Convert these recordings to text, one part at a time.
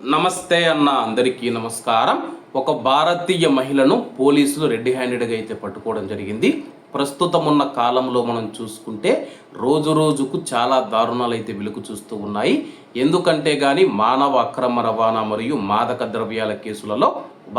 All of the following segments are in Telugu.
నమస్తే అన్న అందరికీ నమస్కారం. ఒక భారతీయ మహిళను పోలీసులు రెడ్ హ్యాండెడ్గా అయితే పట్టుకోవడం జరిగింది. ప్రస్తుతం ఉన్న కాలంలో మనం చూసుకుంటే రోజు రోజుకు చాలా దారుణాలు అయితే వెలుగు చూస్తూ ఉన్నాయి. ఎందుకంటే కానీ మానవ అక్రమ రవాణా మరియు మాదక ద్రవ్యాల కేసులలో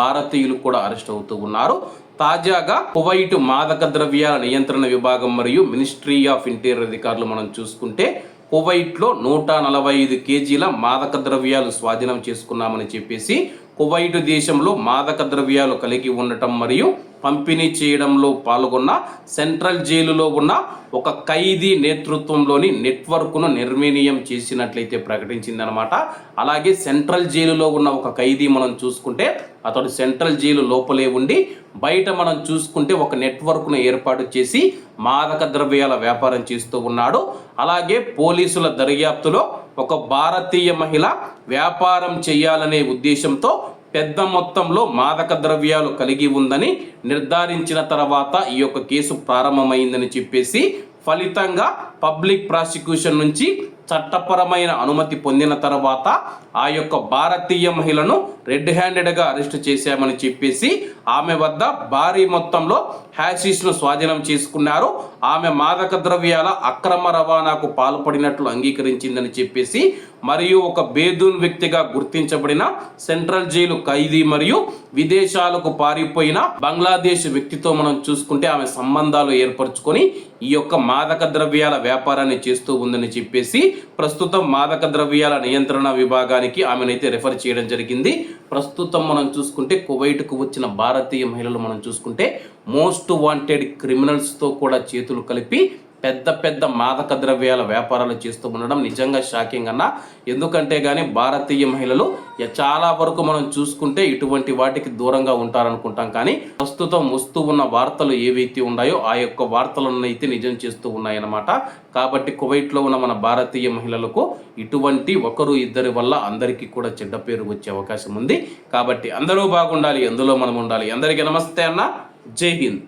భారతీయులు కూడా అరెస్ట్ అవుతూ ఉన్నారు. తాజాగా కువైట్ మాదక ద్రవ్యాల నియంత్రణ విభాగం మరియు మినిస్ట్రీ ఆఫ్ ఇంటీరియర్ అధికారులు మనం చూసుకుంటే కువైట్లో నూట నలభై ఐదు కేజీల మాదక ద్రవ్యాలు స్వాధీనం చేసుకున్నామని చెప్పేసి కువైట్ దేశంలో మాదక ద్రవ్యాలు కలిగి ఉండటం మరియు పంపిణీ చేయడంలో పాల్గొన్న సెంట్రల్ జైలులో ఉన్న ఒక ఖైదీ నేతృత్వంలోని నెట్వర్క్ను నిర్వీర్యం చేసినట్లయితే ప్రకటించిందనమాట అలాగే సెంట్రల్ జైలులో ఉన్న ఒక ఖైదీ మనం చూసుకుంటే అతడు సెంట్రల్ జైలు లోపలే ఉండి బయట మనం చూసుకుంటే ఒక నెట్వర్క్ను ఏర్పాటు చేసి మాదక ద్రవ్యాల వ్యాపారం చేస్తూ ఉన్నాడు. అలాగే పోలీసుల దర్యాప్తులో ఒక భారతీయ మహిళ వ్యాపారం చేయాలనే ఉద్దేశంతో పెద్ద మొత్తంలో మాదక ద్రవ్యాలు కలిగి ఉందని నిర్ధారించిన తర్వాత ఈ యొక్క కేసు ప్రారంభమైందని చెప్పేసి ఫలితంగా పబ్లిక్ ప్రాసిక్యూషన్ నుంచి చట్టపరమైన అనుమతి పొందిన తర్వాత ఆ యొక్క భారతీయ మహిళను రెడ్ హ్యాండెడ్గా అరెస్ట్ చేశామని చెప్పేసి ఆమె వద్ద భారీ మొత్తంలో హ్యాషీస్ను స్వాధీనం చేసుకున్నారు. ఆమె మాదక ద్రవ్యాల అక్రమ రవాణాకు పాల్పడినట్లు అంగీకరించిందని చెప్పేసి మరియు ఒక బేదూన్ వ్యక్తిగా గుర్తించబడిన సెంట్రల్ జైలు ఖైదీ మరియు విదేశాలకు పారిపోయిన బంగ్లాదేశ్ వ్యక్తితో మనం చూసుకుంటే ఆమె సంబంధాలు ఏర్పరచుకొని ఈ యొక్క మాదక ద్రవ్యాల వ్యాపారాన్ని చేస్తూ ఉందని చెప్పేసి ప్రస్తుతం మాదక ద్రవ్యాల నియంత్రణ విభాగానికి ఆమెనైతే రెఫర్ చేయడం జరిగింది. ప్రస్తుతం మనం చూసుకుంటే కువైట్కు వచ్చిన భారతీయ మహిళలు మనం చూసుకుంటే మోస్ట్ వాంటెడ్ క్రిమినల్స్తో కూడా చేతులు కలిపి పెద్ద పెద్ద మాదక ద్రవ్యాల వ్యాపారాలు చేస్తూ ఉండడం నిజంగా షాకింగ్ అన్న. ఎందుకంటే కానీ భారతీయ మహిళలు చాలా వరకు మనం చూసుకుంటే ఇటువంటి వాటికి దూరంగా ఉంటారనుకుంటాం. కానీ ప్రస్తుతం వస్తూ ఉన్న వార్తలు ఏవైతే ఉన్నాయో ఆ యొక్క వార్తలను అయితే నిజం చేస్తూ ఉన్నాయన్నమాట. కాబట్టి కువైట్లో ఉన్న మన భారతీయ మహిళలకు ఇటువంటి ఒకరు ఇద్దరి వల్ల అందరికీ కూడా చెడ్డ పేరు వచ్చే అవకాశం ఉంది. కాబట్టి అందరూ బాగుండాలి ఎందులో మనం ఉండాలి. అందరికీ నమస్తే అన్న. జై హింద్.